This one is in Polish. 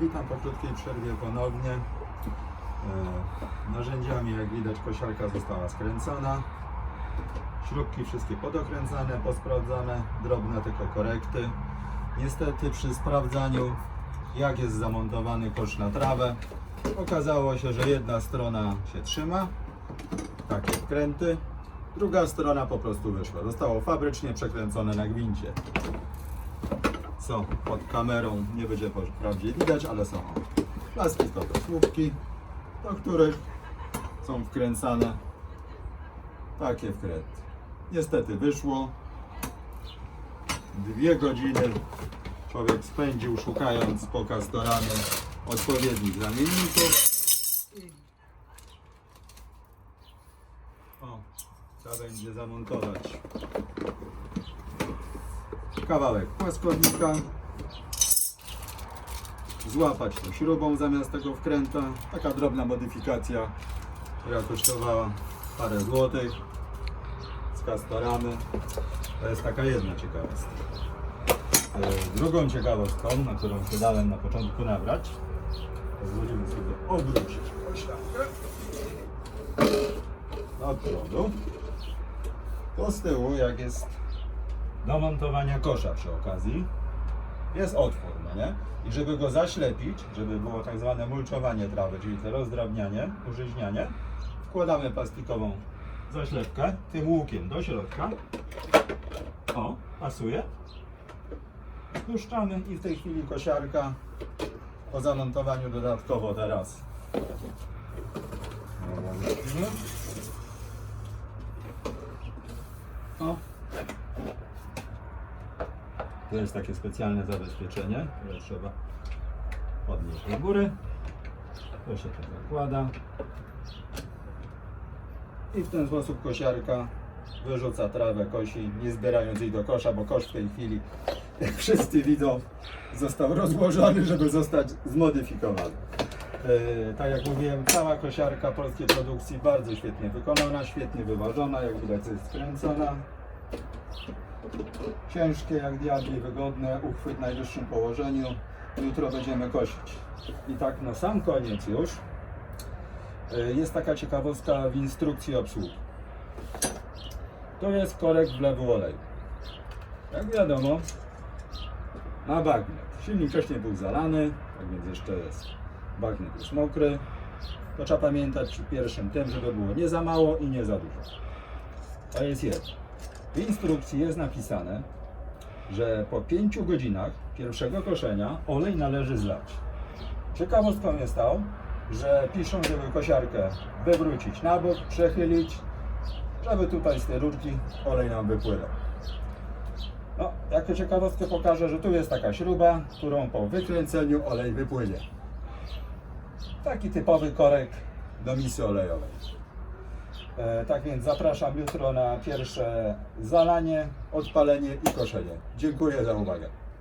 Witam po krótkiej przerwie ponownie. E, Narzędziami, jak widać, kosiarka została skręcona. Śrubki wszystkie podokręcane, posprawdzane, drobne tylko korekty. Niestety przy sprawdzaniu, jak jest zamontowany kosz na trawę, okazało się, że jedna strona się trzyma, takie wkręty, druga strona po prostu wyszła. Zostało fabrycznie przekręcone na gwincie są pod kamerą, nie będzie wprawdzie widać, ale są plastikowe słupki, do których są wkręcane takie wkręty. Niestety wyszło. Dwie godziny człowiek spędził szukając po Castoramy odpowiednich zamienników. O, trzeba będzie zamontować kawałek płaskownika, złapać to śrubą zamiast tego wkręta. Taka drobna modyfikacja, która kosztowała parę złotych z kastoramy. To jest taka jedna ciekawostka. E, Drugą ciekawostką, na którą się dałem na początku nabrać, pozwolimy sobie obrócić koślankę do przodu. To z tyłu, jak jest do montowania kosza przy okazji jest otwór, no nie? I żeby go zaślepić, żeby było tak zwane mulczowanie trawy, czyli to rozdrabnianie, użyźnianie, wkładamy plastikową zaślepkę tym łukiem do środka. O, pasuje. Spuszczamy i w tej chwili kosiarka po zamontowaniu dodatkowo teraz. O, to jest takie specjalne zabezpieczenie, które trzeba podnieść do góry. To się tak zakłada. I w ten sposób kosiarka wyrzuca trawę, kosi, nie zbierając jej do kosza, bo kosz w tej chwili, jak wszyscy widzą, został rozłożony, żeby zostać zmodyfikowany. Yy, tak jak mówiłem, cała kosiarka polskiej produkcji bardzo świetnie wykonana, świetnie wyważona, jak widać jest skręcona. Ciężkie jak diabli, wygodne, uchwyt w najwyższym położeniu. Jutro będziemy kosić. I tak na sam koniec już y, jest taka ciekawostka w instrukcji obsługi. To jest korek wlewu oleju. Jak wiadomo, ma bagnet. Silnik wcześniej był zalany, tak więc jeszcze jest bagnet jest mokry. To trzeba pamiętać przy pierwszym tym, żeby było nie za mało i nie za dużo. To jest jedno. W instrukcji jest napisane, że po 5 godzinach pierwszego koszenia olej należy zlać. Ciekawostką jest to, że piszą, żeby kosiarkę wywrócić na bok, przechylić, żeby tutaj z tej rurki olej nam wypłynął. No, jako ciekawostkę pokażę, że tu jest taka śruba, którą po wykręceniu olej wypłynie. Taki typowy korek do misy olejowej. E, tak więc zapraszam jutro na pierwsze zalanie, odpalenie i koszenie. Dziękuję za uwagę.